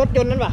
รถยนต์นั่นปะ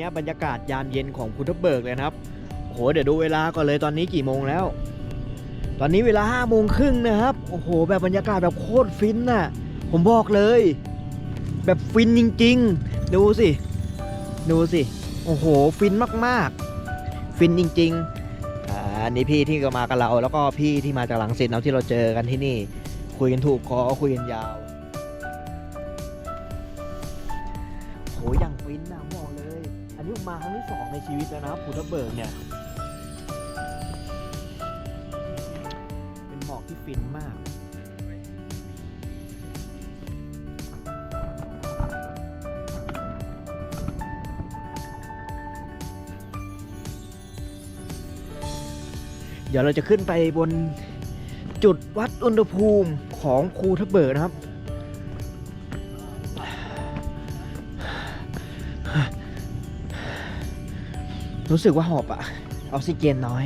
นี้บรรยากาศยามเย็นของภูทับเบิกเลยนะครับโอ้โหเดี๋ยวดูเวลาก่อนเลยตอนนี้กี่โมงแล้ว ตอนนี้เวลาห้าโมงครึ่งนะครับโอ้โห แบบบรรยากาศแบบโคตรฟินน่ะ ผมบอกเลย แบบฟินจริง ๆ ดูสิ ดูสิโอ้โห ฟินมากๆ ฟินจริงๆอันนี้พี่ที่ก็มากับเรา แล้วก็พี่ที่มาจากหลังสิทธิ์เนาะที่เราเจอกันที่นี่ คุยกันถูกคอคุยกันยาว มาครั้งที่สองในชีวิตแล้วนะครับภูทับเบิกเนี่ย เป็นหมอกที่ฟินมากเดี๋ยวเราจะขึ้นไปบนจุดวัดอุณหภูมิของภูทับเบิกนะครับ รู้สึกว่าหอบอะออกซิเจนน้อย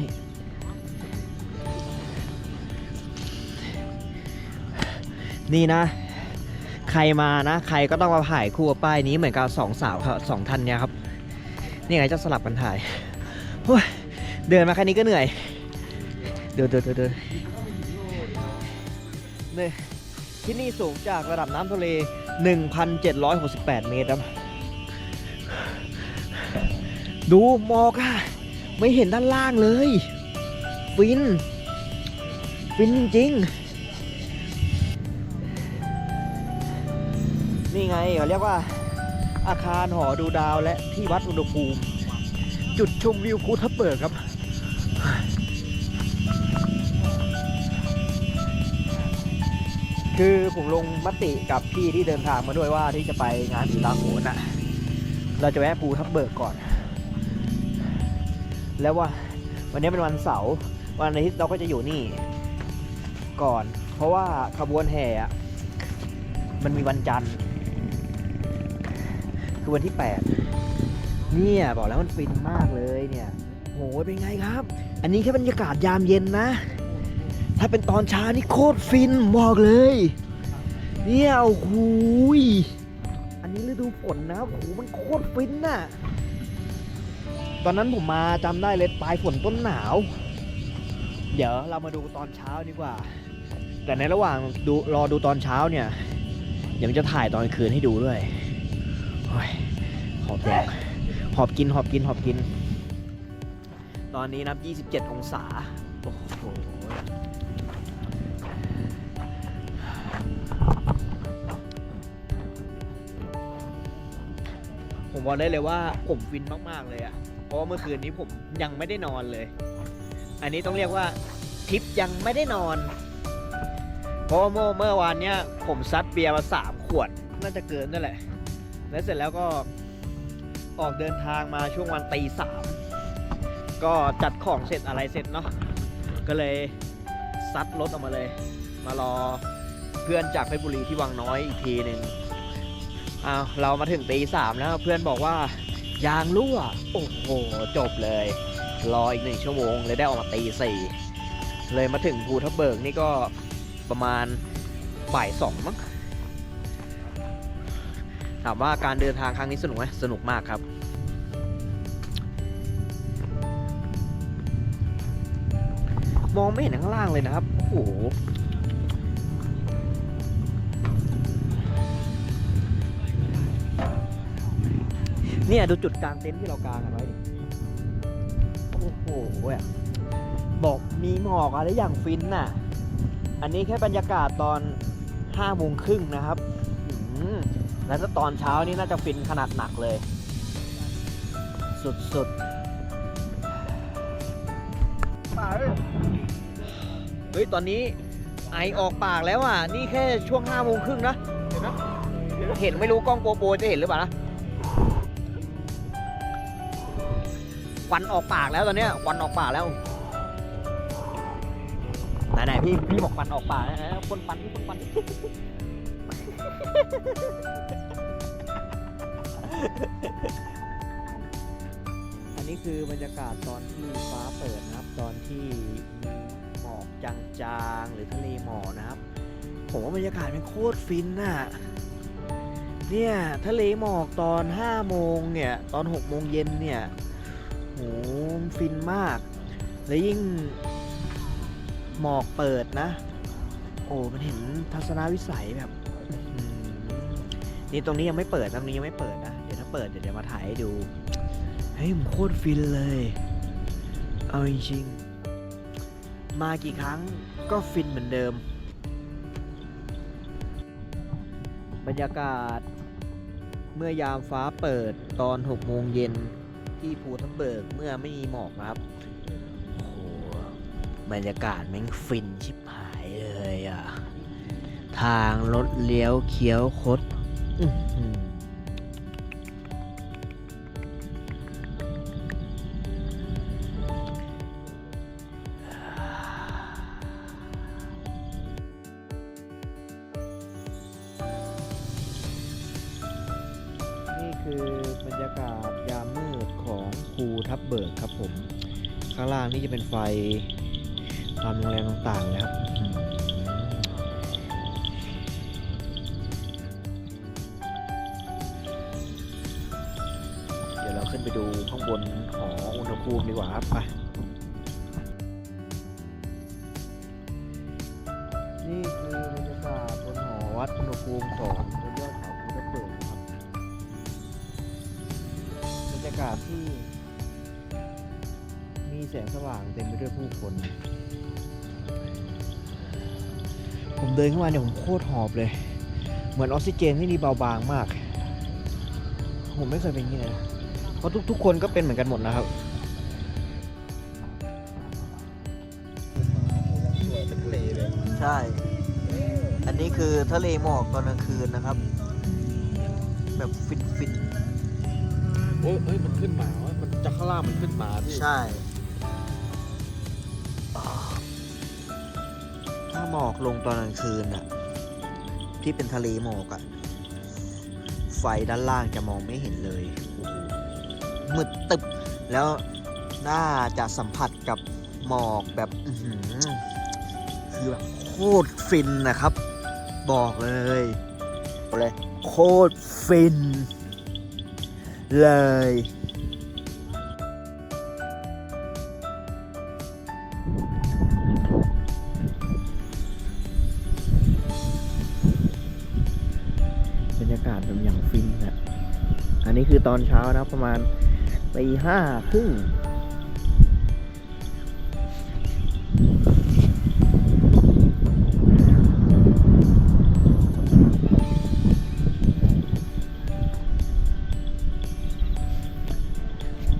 นี่นะ ใครมานะ ใครก็ต้องมาถ่ายคู่กับป้ายนี้เหมือนกับสองสาวครับสองท่านเนี่ยครับ นี่ไงจะสลับกันถ่ายโอ้ยเดินมาแค่นี้ก็เหนื่อย เดินเดินเดินเดินนี่ที่นี่สูงจากระดับน้ำทะเล 1,768 เมตรครับ ดูหมอกอะไม่เห็นด้านล่างเลย ฟิน ฟินจริงๆ นี่ไงเขาเรียกว่า อาคารหอดูดาวและที่วัดอุณหภูมิ จุดชมวิวภูทับเบิกครับ คือผมลงมติกับพี่ที่เดินทางมาด้วยว่าที่จะไปงานผีตาโขนอะเราจะแวะภูทับเบิกก่อน แล้วว่าวันนี้เป็นวันเสาร์วันอาทิตย์เราก็จะอยู่นี่ ก่อน เพราะว่าขบวนแห่อะมันมีวันจันทร์คือวันที่ 8 เนี่ยบอกแล้วมันฟินมากเลยเนี่ยโหเป็นไงครับ อันนี้แค่บรรยากาศยามเย็นนะ ถ้าเป็นตอนเช้านี่โคตรฟินบอกเลย เนี่ยโอ้โหยอันนี้ฤดูฝนนะโอ้โหมันโคตรฟินน่ะ ตอนนั้นผมมาจำได้เลยปลายฝนต้นหนาว เดี๋ยวเรามาดูตอนเช้าดีกว่า แต่ในระหว่างดูรอดูตอนเช้าเนี่ยเดี๋ยวมันจะถ่ายตอนคืนให้ดูด้วยหอบแดงหอบกินหอบกินหอบกิน ตอนนี้นับ 27 องศา โอ้โหผมบอกได้เลยว่าผมฟินมาก ๆ เลยอะ ราะว่าเมื่อคืนนี้ผมยังไม่ได้นอนเลย อันนี้ต้องเรียกว่าทริปยังไม่ได้นอน เพราะเมื่อเมื่อวานเนี้ยผมซัดเบียร์มาสามขวด น่าจะเกินนั่นแหละ แล้วเสร็จแล้วก็ออกเดินทางมาช่วงวันตีสามก็จัดของเสร็จอะไรเสร็จเนาะ ก็เลยซัดรถออกมาเลย มารอเพื่อนจากเพชรบุรีที่วังน้อยอีกทีหนึ่งอ้าวเรามาถึงตีสามแล้วเพื่อนบอกว่า ยางรั่ว โอ้โห จบเลย รออีกหนึ่งชั่วโมงเลยได้ออกมาตีสี่เลยมาถึงภูทับเบิกนี่ก็ประมาณบ่ายสองมั้งถามว่าการเดินทางครั้งนี้สนุกไหมสนุกมากครับ มองไม่เห็นข้างล่างเลยนะครับ โอ้โห เนี่ยดูจุดกลางเต็นท์ที่เรากางกันไว้ดิโอ้โหบอกมีหมอกอะไรอย่างฟินน่ะ อันนี้แค่บรรยากาศตอนห้าโมงครึ่งนะครับ แล้วถ้าตอนเช้านี่น่าจะฟินขนาดหนักเลย สุดๆเฮ้ย ตอนนี้ไอออกปากแล้วอะ นี่แค่ช่วงห้าโมงครึ่งนะ เห็นไหมเห็นไม่รู้กล้องโปรโปรจะเห็นหรือเปล่านะ วันออกปากแล้วตอนเนี้ยควันออกปากแล้วไหนๆพี่พี่บอกควันออกปากนะคนควันที่คนควันอันนี้คือบรรยากาศตอนที่ฟ้าเปิดนะครับ ตอนที่มีหมอกจางๆหรือทะเลหมอกนะครับ ผมว่าบรรยากาศมันโคตรฟินน่ะเนี่ยทะเลหมอกตอน5โมงเนี่ย ตอน6โมงเย็นเนี่ย ฟินมาก แล้วยิ่งหมอกเปิดนะ โอ้มันเห็นทัศนวิสัยแบบนี่ตรงนี้ยังไม่เปิดตรงนี้ยังไม่เปิดนะ เดี๋ยวถ้าเปิดเดี๋ยวเดี๋ยวมาถ่ายให้ดู เฮ้ยมันโคตรฟินเลย เอาจริงมากี่ครั้งก็ฟินเหมือนเดิม บรรยากาศเมื่อยามฟ้าเปิดตอน 6 โมงเย็น ที่ภูทับเบิกเมื่อไม่มีหมอกนะครับโอ้โหบรรยากาศแม่งฟินชิบหายเลยอะ ทางรถเลี้ยวเคี้ยวคด อื คือบรรยากาศยามมืดของภูทับเบิกครับผม ข้างล่างนี่จะเป็นไฟตามโรงแรมต่างๆนะครับเดี๋ยวเราขึ้นไปดูข้างบนของอุณหภูมิดีกว่าครับไป มีแสงสว่างเต็มไปด้วยผู้คน ผมเดินเข้ามาเนี่ยผมโคตรหอบเลย เหมือนออกซิเจนที่นี่เบาบางมาก ผมไม่เคยเป็นอย่างนี้เลยนะเพราะทุกๆคนก็เป็นเหมือนกันหมดนะครับใช่ อันนี้คือทะเลหมอกตอนกลางคืนนะครับ แบบฟินฟินโอ้ยเฮ้ย มันขึ้นหมาวะมันจากข้างล่างมันขึ้นหมาพี่ใช่ หมอกลงตอนกลางคืนอะที่เป็นทะเลหมอกอะไฟด้านล่างจะมองไม่เห็นเลยโอ้โหมืดตึบ แล้วน่าจะสัมผัสกับหมอกแบบคือแบบโคตรฟินนะครับ บอกเลยอกเลยโคตรฟิน เลย นเช้านะประมาณตีห้าครึ่ง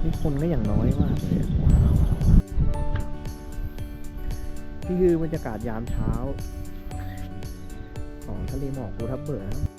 นี่คนก็อย่างน้อยมากเลยนี่คือบรรยากาศยามเช้า ของทะเลหมอกภูทับเบิกนะ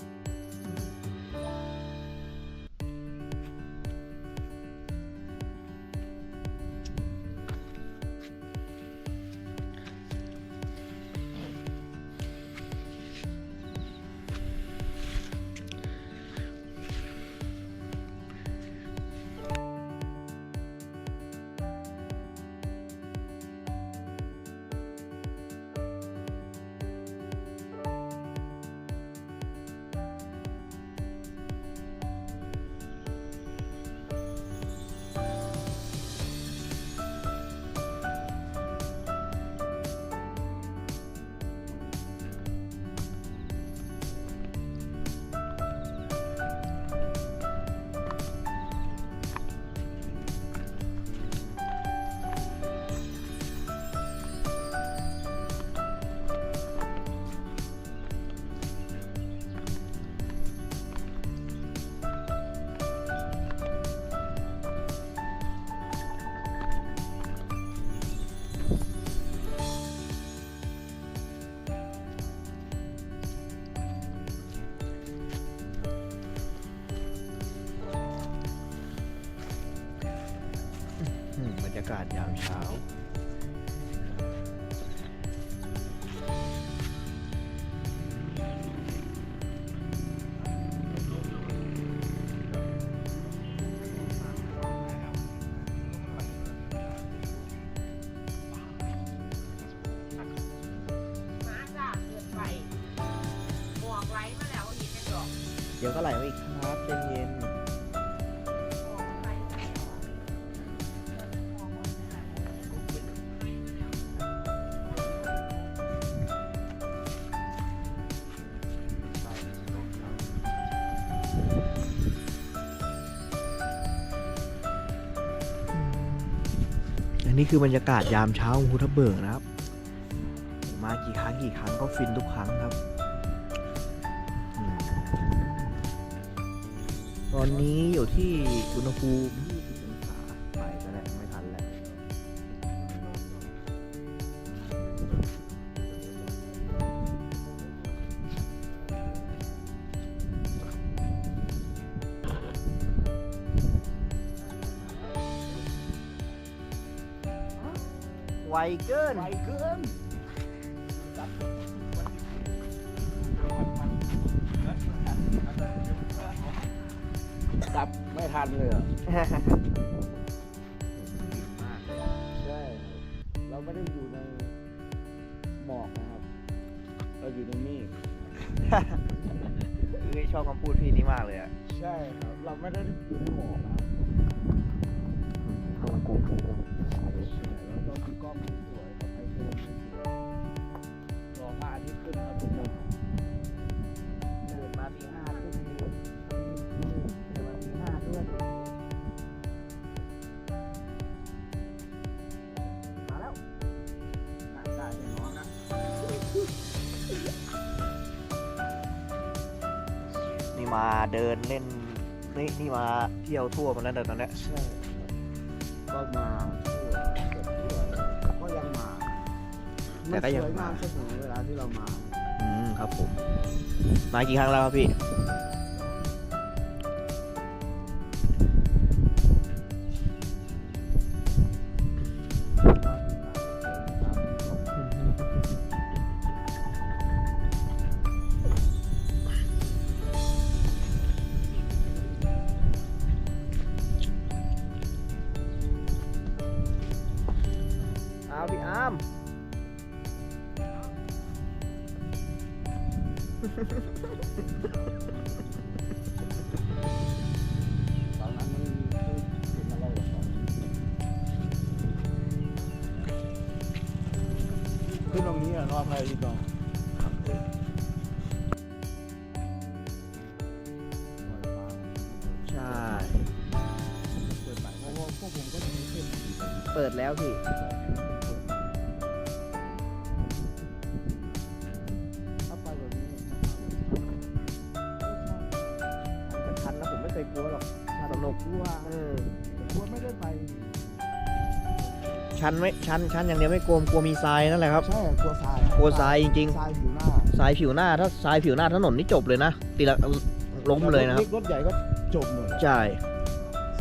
นี่คือบรรยากาศยามเช้าของภูทับเบิกนะครับ มากี่ครั้งกี่ครั้งก็ฟินทุกครั้งครับ ตอนนี้อยู่ที่อุณหภูมิ เกิน ไวเกินจับไม่ทันเลยเหรอใช่ เราไม่ได้อยู่ในหมอกนะครับ เราอยู่ในเมฆคือชอบคำพูดพี่นี่มากเลยอะใช่ครับ เราไม่ได้อยู่ในหมอกนะ รองสวยครับไอโฟนสวยๆรอพระอาทิตย์ขึ้นครับทุกคนตื่นมาตีห้าทุ่มตื่นมาตีห้าด้วยมาแล้วได้แน่นอนนะนี่มาเดินเล่นนี่นี่มาเที่ยวทั่วมาแล้วเดินตอนเนี้ยใช่ก็มา แต่ก็ยังนสวยมามากเสมอเวลาที่เรามา อืมครับผม มากี่ครั้งแล้วครับพี่ ตรงนี้อะนอนไปดีกว่าใช่ เปิดไปเพราะว่าพวกผมก็จะมีขึ้น เปิดแล้วพี่ ชันไม่ชันชันอย่างเดียวไม่กลัวกลัวมีทรายนั่นแหละครับใช่กลัวทรายกลัวทรายจริงทรายอยู่หน้าๆทรายผิวหน้าถ้าทรายผิวหน้าถนนนี่จบเลยนะตีละล้มเลยนะครับรถใหญ่ก็จบหมดใช่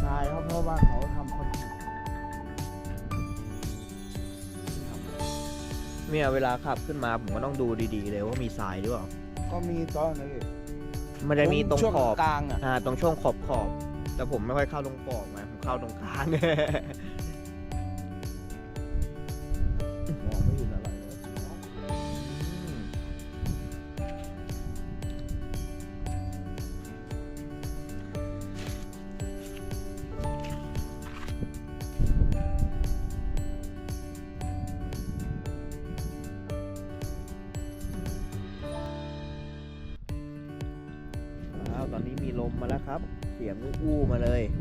ทรายเขาเพราะว่าเขาทำคอนกรีตเนี่ยเวลาขับขึ้นมาผมก็ต้องดูดีๆเลยว่ามีทรายหรือเปล่าก็มีตอนนี้มันจะมีตรงช่วขอบกลางอะอ่าตรงช่วงขอบขอบแต่ผมไม่ค่อยเข้าตรงขอบไงผมเข้าตรงกลาง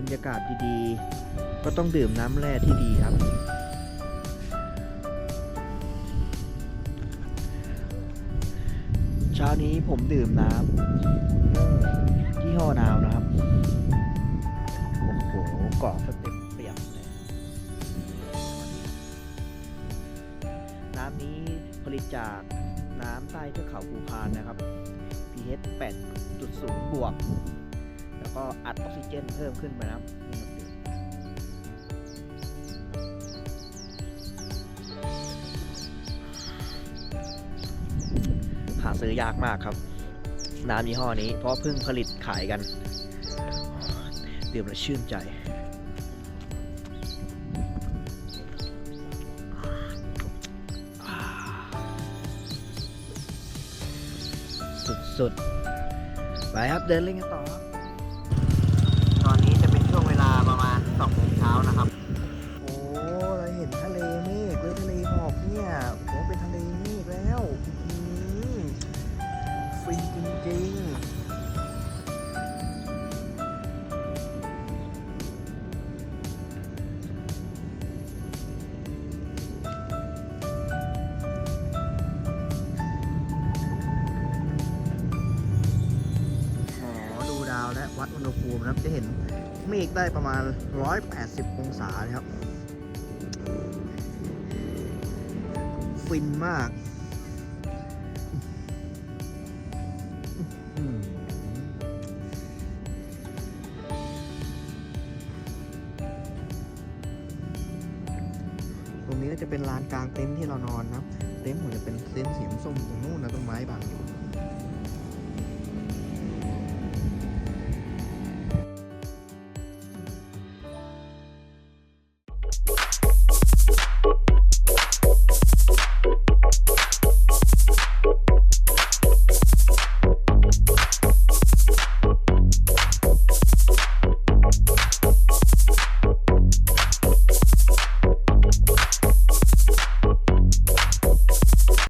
บรรยากาศดีๆ ก็ต้องดื่มน้ำแร่ที่ดีครับ เช้านี้ผมดื่มน้ำยี่ห้อนาวนะครับ โอ้โหเกาะก็เต็มเปี่ยมเลย น้ำนี้ผลิตจากน้ำใต้เทือกเขาภูพานนะครับ pH 8.0 บวก แล้วก็อัดออกซิเจนเพิ่มขึ้นไปนะครับนี่ครับดื่มหาซื้อยากมากครับ น้ำยี่ห้อนี้ เพราะเพิ่งผลิตขายกันดื่มแล้วชื่นใจสุดๆ ไปครับ เดินเล่นกันต่อ เมฆได้ประมาณ 180 องศาครับ ฟินมากตรงนี้ก็จะเป็นลานกลางเต็นท์ที่เรานอนนะ เต็นท์ผมจะเป็นเต็นท์สีส้มตรงนู้นนะต้นไม้บางอยู่